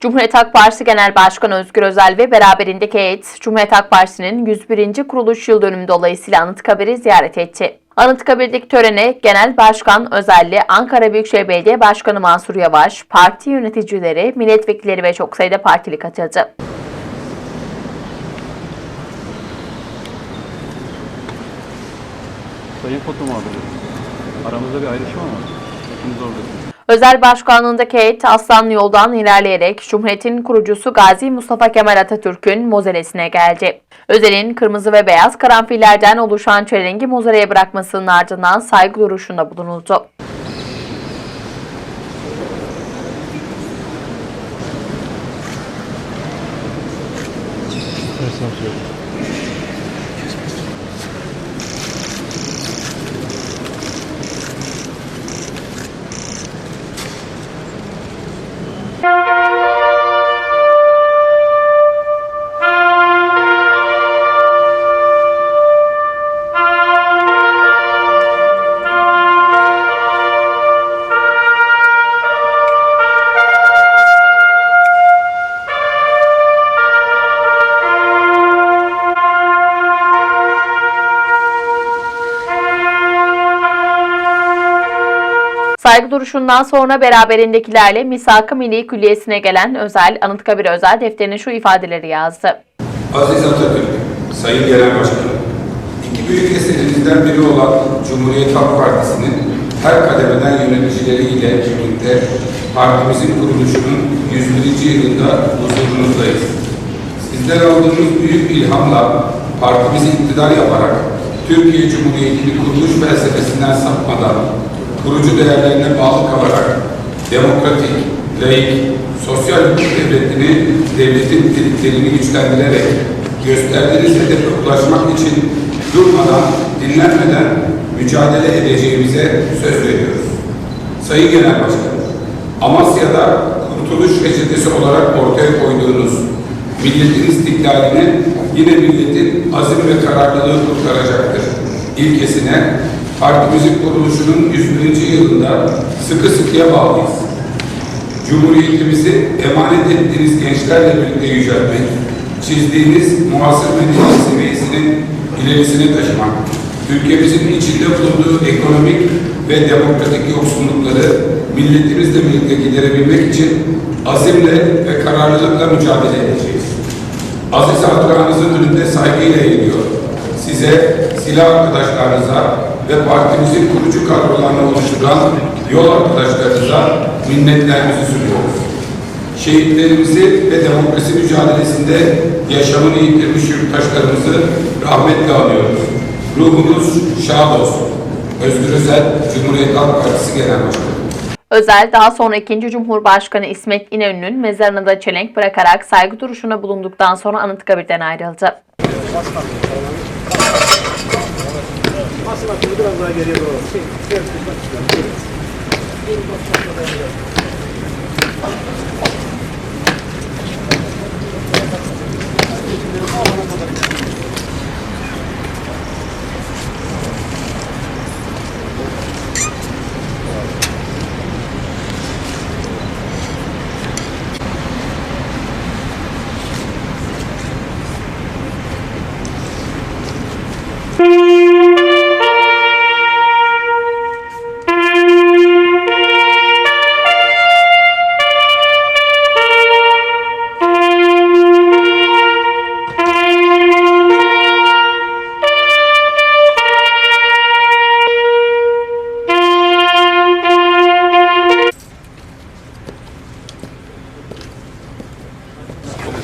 Cumhuriyet Halk Partisi Genel Başkanı Özgür Özel ve beraberindeki heyet, Cumhuriyet Halk Partisi'nin 101. kuruluş yıl dönümü dolayısıyla Anıtkabir'i ziyaret etti. Anıtkabir'deki törene Genel Başkan Özelli, Ankara Büyükşehir Belediye Başkanı Mansur Yavaş, parti yöneticileri, milletvekilleri ve çok sayıda partili katıldı. Sayın foto muhabiri. Aramızda bir ayrışma var. İkimiz oradasınız. Özel başkanlığındaki heyet Aslanlı yoldan ilerleyerek Cumhuriyet'in kurucusu Gazi Mustafa Kemal Atatürk'ün mozelesine geldi. Özel'in kırmızı ve beyaz karanfillerden oluşan çelengi mozeleye bırakmasının ardından saygı duruşunda bulunuldu. Saygı duruşundan sonra beraberindekilerle Misak-ı Milli Külliyesi'ne gelen Özel, Anıtkabir Özel defterine şu ifadeleri yazdı. Aziz Atatürk, Sayın Genel Başkanım, iki büyük eserimizden biri olan Cumhuriyet Halk Partisi'nin her kademeden yöneticileriyle birlikte partimizin kuruluşunun 101. yılında huzurunuzdayız. Sizden aldığımız büyük ilhamla partimizi iktidar yaparak Türkiye Cumhuriyeti'nin kuruluş felsefesinden sapmadan, kurucu değerlerine bağlı kalarak demokratik, laik, sosyal devletini, devletin niteliklerini güçlendirerek gösterdiğiniz hedefe ulaşmak için durmadan, dinlenmeden mücadele edeceğimize söz veriyoruz. Sayın Genel Başkanım, Amasya'da kurtuluş reçetesi olarak ortaya koyduğunuz milletin istiklalini yine milletin azim ve kararlılığı kurtaracaktır. İlkesine partimizin kuruluşunun 101. yılında sıkı sıkıya bağlıyız. Cumhuriyetimizi emanet ettiğiniz gençlerle birlikte yüceltmek, çizdiğiniz muasır medeniyet seviyesinin ilerisine taşımak, ülkemizin içinde bulunduğu ekonomik ve demokratik yoksunlukları milletimizle birlikte giderebilmek için azimle ve kararlılıkla mücadele edeceğiz. Aziz hatıranızın önünde saygıyla eğiliyor. Size, silah arkadaşlarınıza ve partimizin kurucu kadrolarını oluşturan yol arkadaşlarınıza minnetlerimizi sunuyoruz. Şehitlerimizi ve demokrasi mücadelesinde yaşamını yitirmiş yurttaşlarımızı rahmetle anıyoruz. Ruhunuz şad olsun. Özgür Özel, Cumhuriyet Halk Partisi Genel Başkanı. Özel daha sonra 2. Cumhurbaşkanı İsmet İnönü'nün mezarına da çelenk bırakarak saygı duruşuna bulunduktan sonra Anıtkabir'den ayrıldı. Aslında biraz daha geriye doğru. Şey, şey,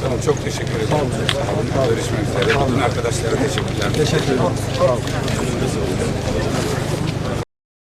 Komutanım çok teşekkür ederim. Görüşmek üzere. Bütün arkadaşlara teşekkürler. Teşekkür ederim.